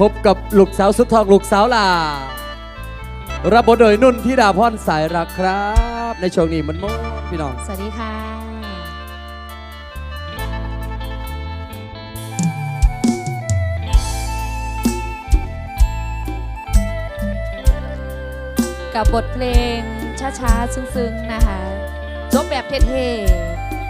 พบกับลูกสาวสุดทองลูกสาวลารับบทโดยนุ่นธิดาพรสายรักครับ ในช่วงนี้มันโมดพี่น้อง สวัสดีค่ะ กับบทเพลงช้าๆ ซึ้งๆ นะคะจบแบบเท่ๆ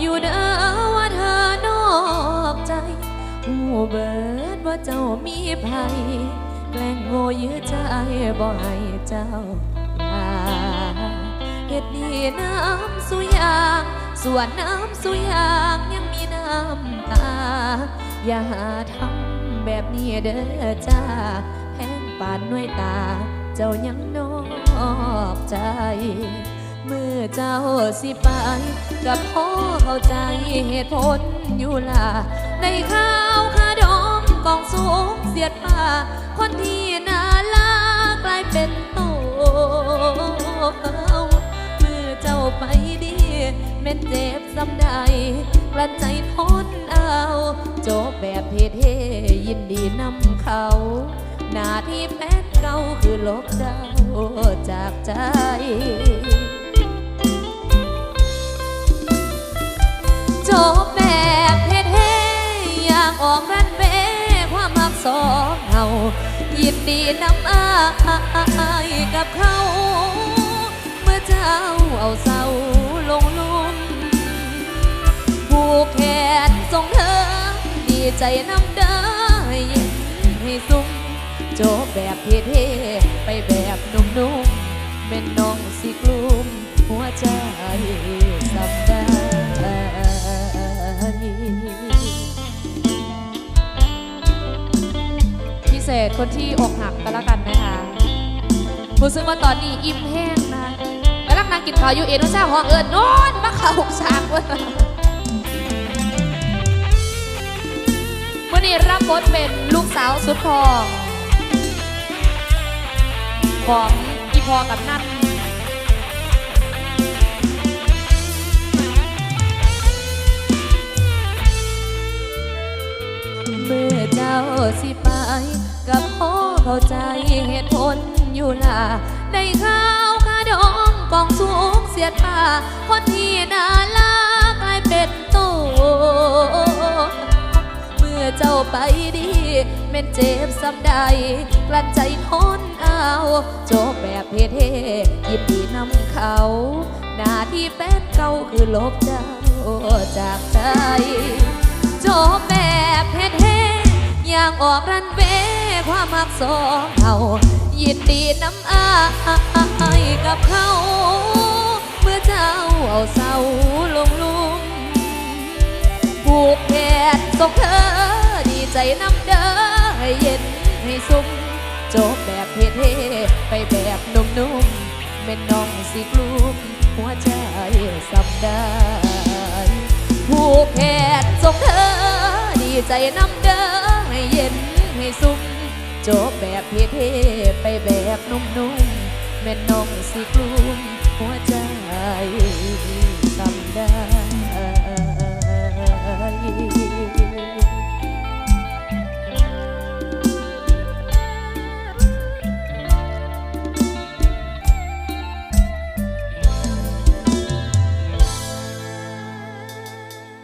อยู่เด้อว่าเธอนอกใจหูเบิดว่าเจ้ามีภัยแกล้งโง่ยื้อใจบ่ให้เจ้าลาเฮ็ดดีน้ำสุยางส่วนน้ำสุยางยังมีน้ำตา อย่าหาทำแบบนี้เด้อจ้าแพงปานหน่วยตา เจ้ายังนอกใจ มื่อเจ้าสิไปกับพ่อเข้าใจเหตุผลอยู่ล่ะ ในข้าวคาดองกองสูงเสียดฟ้าคนที่น่าลากลายเป็นโตเมื่อเจ้าไปดีแม่นเจ็บซ้ำใดกลั้นใจทนเอาจบแบบเท่ๆยินดีนำเขาหน้าที่แฟนเก่าคือลบเจ้าจากใจ บแบบเท่ๆอยากออกรันเวความหักสองเฮายินดีนำอายกับเขา เมื่อเจ้าเอาเศร้าลงลุมผูกแขนส่งเธอ ดีใจนำเด้อให้ยิ้มให้ซุ้มจบแบบเท่ๆไปแบบนุ่มๆเป็นน้องสิกลุ่ม เศษคนที่อกหักกันแล้วกันนะคะรู้สึกว่าตอนนี้อิ่มแห้งนะไปรักนางกินข้าวอยู่เอ็นว่าซ่าห้องเอิญนอนมาเข่าฉากเว้ยวันนี้รับบทเป็นลูกสาวสุดทองของอีพอกับนัทเมื่อเจ้าสิไป กับพ่อเข้าใจเหตุผลอยู่ล่ะได้ข้าวคาดองกองสูงเสียดป่าคนที่น่าลากลายเป็นโตเมื่อเจ้าไปดีเม็นเจ็บซ้ำใด กลั้นใจทนเอาจบแบบเท่ๆยินดีนำเขา หน้าที่แฟนเก่าคือลบเจ้าจากใจจบแบบเท่ๆอยากออกรันเว ความมักสองเขายินดีน้ำอายกับเขา เมื่อเจ้าเอาเศร้าลงลุมผูกแขนส่งเธอดีใจน้ำเด้อให้เย็นให้ซุ่มจบแบบเท่ๆไปแบบนุ่มๆเป็นน้องสิกลุมหัวใจสับได้ผูกแขนส่งเธอดีใจน้ำเด้อให้เย็นให้สุข จบแบบเท่ๆไปแบบนุ่มๆแม่น้องสิกลุ่มหัวใจทำได้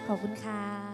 ขอบคุณค่ะ